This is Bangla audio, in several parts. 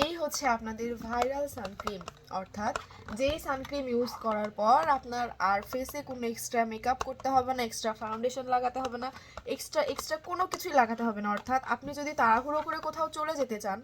এই হচ্ছে আপনাদের ভাইরাল সানক্রিম অর্থাৎ যেই সানক্রিম ইউজ করার পর আপনার আর ফেসে কোনো এক্সট্রা মেকআপ করতে হবে না এক্সট্রা ফাউন্ডেশন লাগাতে হবে না এক্সট্রা এক্সট্রা কোনো কিছুই লাগাতে হবে না। অর্থাৎ আপনি যদি তাড়াহুড়ো করে কোথাও চলে যেতে চান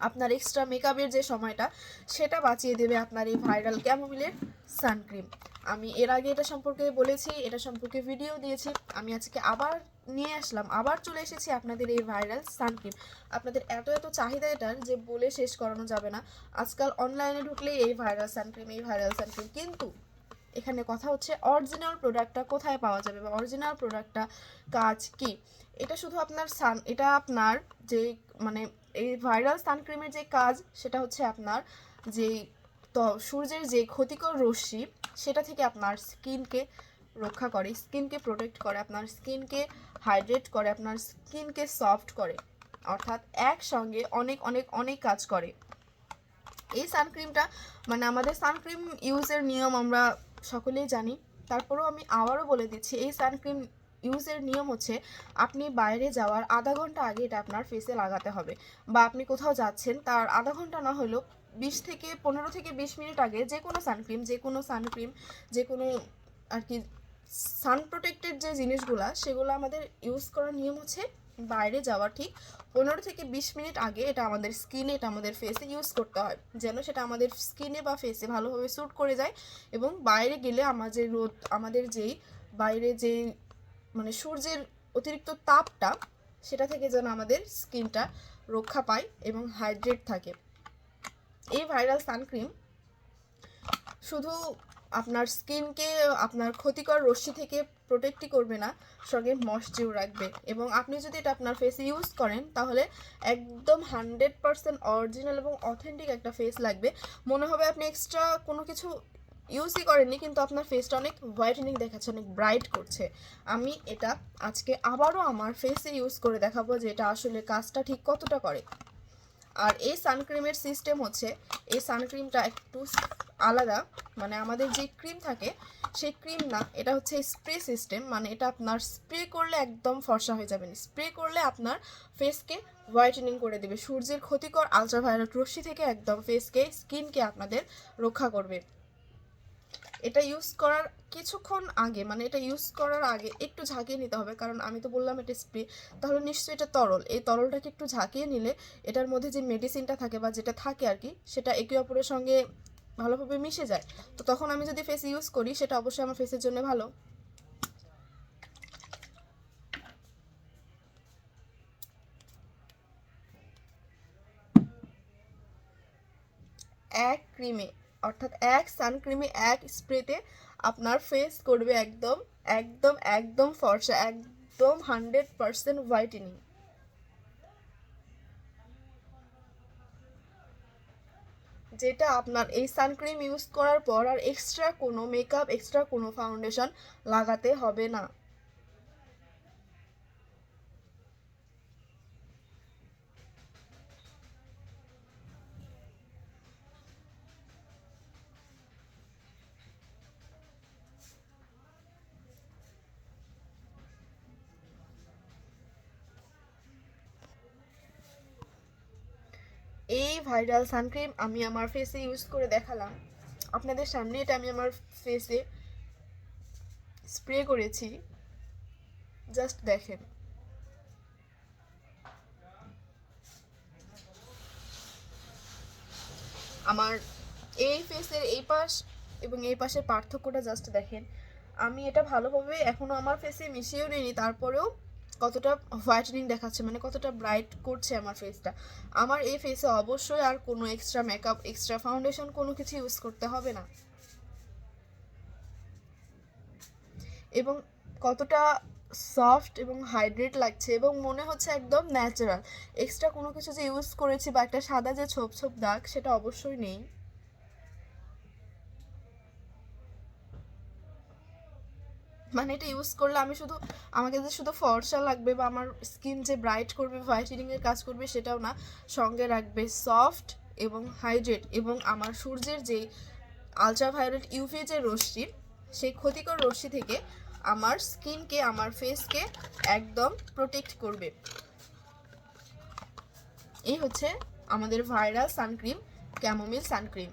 আপনার এক্সট্রা মেকআপের যে সময়টা, সেটা বাঁচিয়ে দেবে আপনার এই ভাইরাল ক্যামোমিলের সানক্রিম আমি এর আগে এটা সম্পর্কে বলেছি, এটা সম্পর্কে ভিডিও দিয়েছি। আমি আজকে আবার নিয়ে আসলাম, আবার চলে এসেছি আপনাদের এই ভাইরাল সানক্রিম আপনাদের এত এত চাহিদা এটার যে বলে শেষ করানো যাবে না। আজকাল অনলাইনে ঢুকলেই এই ভাইরাল সানক্রিম এই ভাইরাল সানক্রিম কিন্তু এখানে কথা হচ্ছে অরিজিনাল প্রোডাক্টটা কোথায় পাওয়া যাবে বা অরিজিনাল প্রোডাক্টটা কাজ কি? এটা শুধু আপনার সান এটা আপনার যে মানে এই ভাইরাল সানক্রিমের যে কাজ, সেটা হচ্ছে আপনার যে সূর্যের যে ক্ষতিকর রশ্মি, সেটা থেকে আপনার স্কিনকে রক্ষা করে, স্কিনকে প্রোটেক্ট করে, আপনার স্কিনকে হাইড্রেট করে, আপনার স্কিনকে সফট করে, অর্থাৎ একসঙ্গে অনেক অনেক অনেক কাজ করে। এই সানক্রিমটা মানে আমাদের সানক্রিম ইউজের নিয়ম আমরা সকলেই জানি। তারপরেও আমি আবারও বলে দিচ্ছি, এই সানক্রিম ইউজের নিয়ম হচ্ছে আপনি বাইরে যাওয়ার আধা ঘণ্টা আগে এটা আপনার ফেসে লাগাতে হবে বা আপনি কোথাও যাচ্ছেন তার আধা ঘণ্টা না হলেও বিশ থেকে পনেরো থেকে বিশ মিনিট আগে যে কোনো সানক্রিম যে কোনো সানক্রিম যে কোনো আর কি সান প্রোটেক্টেড যে জিনিসগুলা, সেগুলো আমাদের ইউজ করার নিয়ম হচ্ছে বাইরে যাওয়া ঠিক পনেরো থেকে বিশ মিনিট আগে এটা আমাদের স্কিনে এটা আমাদের ফেসে ইউজ করতে হয়। যেন সেটা আমাদের স্কিনে বা ফেসে ভালোভাবে স্যুট করে যায় এবং বাইরে গেলে আমাদের রোদ, আমাদের যেই বাইরে যেই মানে সূর্যের অতিরিক্ত তাপটা সেটা থেকে যেন আমাদের স্কিনটা রক্ষা পায় এবং হাইড্রেট থাকে। এই ভাইরাল সানক্রিম শুধু আপনার স্কিনকে, আপনার ক্ষতিকর রশ্মি থেকে প্রোটেক্টই করবে না, সঙ্গে ময়শ্চার রাখবে। এবং আপনি যদি এটা আপনার ফেসে ইউজ করেন, তাহলে একদম হান্ড্রেড পারসেন্ট অরিজিনাল এবং অথেন্টিক একটা ফেস লাগবে। মনে হবে আপনি এক্সট্রা কোনো কিছু ইউজই করেননি, কিন্তু আপনার ফেসটা অনেক হোয়াইটেনিং দেখাচ্ছে, অনেক ব্রাইট করছে। আমি এটা আজকে আবারও আমার ফেসে ইউজ করে দেখাবো যে এটা আসলে কাজটা ঠিক কতটা করে। আর এই সানক্রিমের সিস্টেম হচ্ছে, এই সানক্রিমটা একটু আলাদা মানে আমাদের যে ক্রিম থাকে, সেই ক্রিম না, এটা হচ্ছে স্প্রে সিস্টেম মানে এটা আপনার স্প্রে করলে একদম ফর্সা হয়ে যাবেন স্প্রে করলে আপনার ফেসকে হোয়াইটেনিং করে দেবে। সূর্যের ক্ষতিকর আলট্রাভায়োলেট রশ্মি থেকে একদম ফেসকে স্কিনকে আপনাদের রক্ষা করবে। এটা ইউজ করার কিছুক্ষণ আগে মানে এটা ইউজ করার আগে একটু ঝাঁকিয়ে নিতে হবে। কারণ আমি তো বললাম এটা স্প্রে তাহলে নিশ্চয়ই এটা তরল। এই তরলটাকে একটু ঝাঁকিয়ে নিলে এটার মধ্যে যে মেডিসিনটা থাকে বা যেটা থাকে আর কি, সেটা একে অপরের সঙ্গে ভালোভাবে মিশে যায়। তো তখন আমি যদি ফেস ইউজ করি, সেটা অবশ্যই আমার ফেসের জন্য ভালো। এক ক্রিমে অর্থাৎ এক সানক্রিমে এক স্প্রেতে আপনার ফেস করবে একদম একদম একদম ফর্সা, একদম হান্ড্রেড পারসেন্ট হোয়াইটেনিং যেটা আপনার এই সানক্রিম ইউজ করার পর আর এক্সট্রা কোনো মেকআপ এক্সট্রা কোনো ফাউন্ডেশন লাগাতে হবে না। এই ভাইরাল সানক্রিম আমি আমার ফেসে ইউজ করে দেখালাম। আপনাদের সামনে এটা আমি আমার ফেসে স্প্রে করেছি। জাস্ট দেখেন। আমার এই ফেসের এই পাশ এবং এই পাশের পার্থক্যটা জাস্ট দেখেন। আমি এটা ভালোভাবে এখনও আমার ফেসে মিশিয়েও নিইনি, তারপরেও কতটা হোয়াইটেনিং দেখাচ্ছে মানে কতটা ব্রাইট করছে আমার ফেসটা আমার এই ফেসে অবশ্যই আর কোনো এক্সট্রা মেকআপ এক্সট্রা ফাউন্ডেশন কোনো কিছু ইউজ করতে হবে না। এবং কতটা সফট এবং হাইড্রেট লাগছে এবং মনে হচ্ছে একদম ন্যাচারাল এক্সট্রা কোনো কিছু যে ইউজ করেছি বা একটা সাদা যে ছোপ ছোপ দাগ, সেটা অবশ্যই নেই। মানে এটা ইউজ করলে আমি শুধু, আমাকে যে শুধু ফর্সা লাগবে বা আমার স্কিন যে ব্রাইট করবে হোয়াইটেনিং এর কাজ করবে সেটাও না, সঙ্গে রাখবে সফট এবং হাইড্রেট এবং আমার সূর্যের যে আলট্রাভায়োলেট ইউভি যে রশ্মি, সেই ক্ষতিকর রশ্মি থেকে আমার স্কিনকে আমার ফেসকে একদম প্রোটেক্ট করবে। এই হচ্ছে আমাদের ভাইরাল সানক্রিম ক্যামোমিল সানক্রিম